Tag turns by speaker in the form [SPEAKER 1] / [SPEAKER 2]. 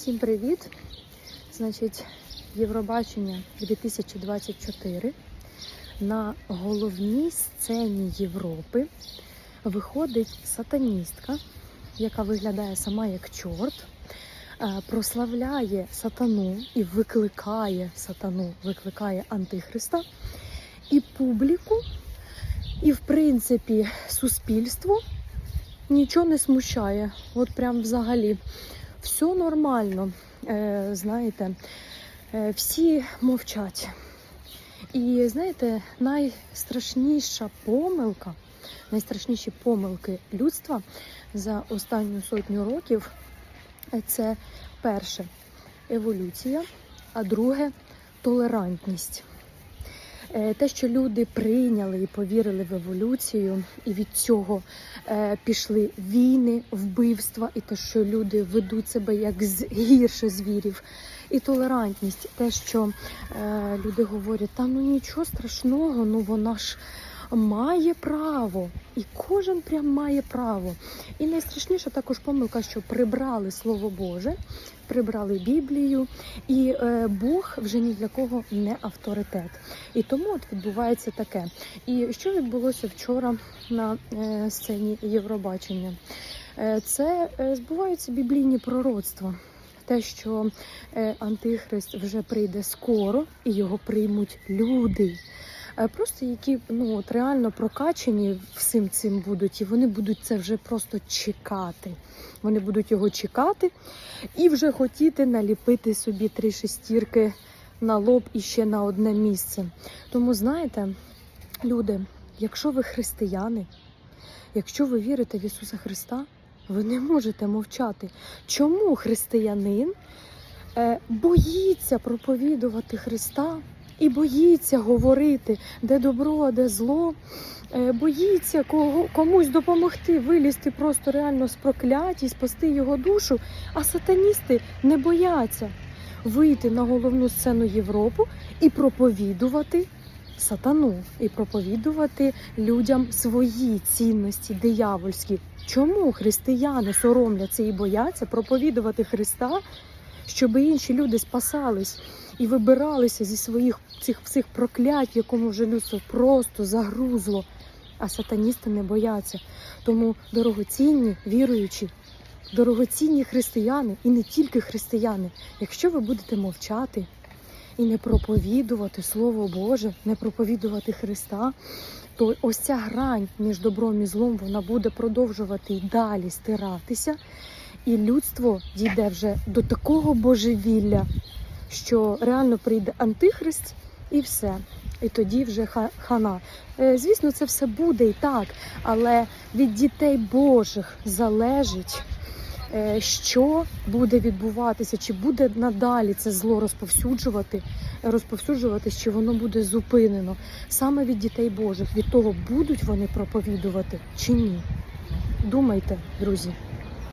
[SPEAKER 1] Всім привіт! Значить, Євробачення 2024 на головній сцені Європи виходить сатаністка, яка виглядає сама як чорт, е, прославляє сатану і викликає сатану, викликає антихриста і публіку, і, в принципі, суспільство нічого не смущає. От прям взагалі все нормально. Знаєте, всі мовчать. І знаєте, найстрашніша помилка, найстрашніші помилки людства за останню сотню років це перше еволюція, а друге толерантність. Е, Те, що люди прийняли і повірили в еволюцію, і від цього е, пішли війни, вбивства, і те, що люди ведуть себе як з гірше звірів, і толерантність, те, що е, люди говорять, та ну нічого страшного, ну вона ж має право, і кожен прям має право. І найстрашніша також помилка, що прибрали слово Боже, прибрали Біблію, і е, Бог вже ні для кого не авторитет. І тому от відбувається таке. І що відбулося вчора на е, сцені Євробачення? Е, це збуваються біблійні пророцтва. Те, що антихрист вже прийде скоро, і його приймуть люди. Е, Просто які ну от реально прокачені всім цим будуть, і вони будуть це вже просто чекати. Вони будуть його чекати і вже хотіти наліпити собі три шестірки на лоб і ще на одне місце. Тому знаєте, люди, якщо ви християни, якщо ви вірите в Ісуса Христа, ви не можете мовчати. Чому християнин е, боїться проповідувати Христа і боїться говорити, де добро, а де зло, е, боїться кого, комусь допомогти вилізти просто реально з прокляття і спасти його душу, а сатаністи не бояться вийти на головну сцену Європи і проповідувати сатану, і проповідувати людям свої цінності диявольські. Чому християни соромляться і бояться проповідувати Христа, щоб інші люди спасались і вибиралися зі своїх цих всіх проклять, якому вже людство просто загрузло. А сатаністи не бояться. Тому дорогоцінні віруючі, дорогоцінні християни і не тільки християни, якщо ви будете мовчати і не проповідувати Слово Боже, не проповідувати Христа, то ось ця грань між добром і злом вона буде продовжувати й далі стиратися, і людство дійде вже до такого божевілля, що реально прийде антихрист і все. І тоді вже ха- хана. Е, Звісно, це все буде і так, але від дітей Божих залежить, е, що буде відбуватися, чи буде надалі це зло розповсюджувати, розповсюджуватись, чи воно буде зупинено. Саме від дітей Божих, від того, будуть вони проповідувати чи ні. Думайте, друзі.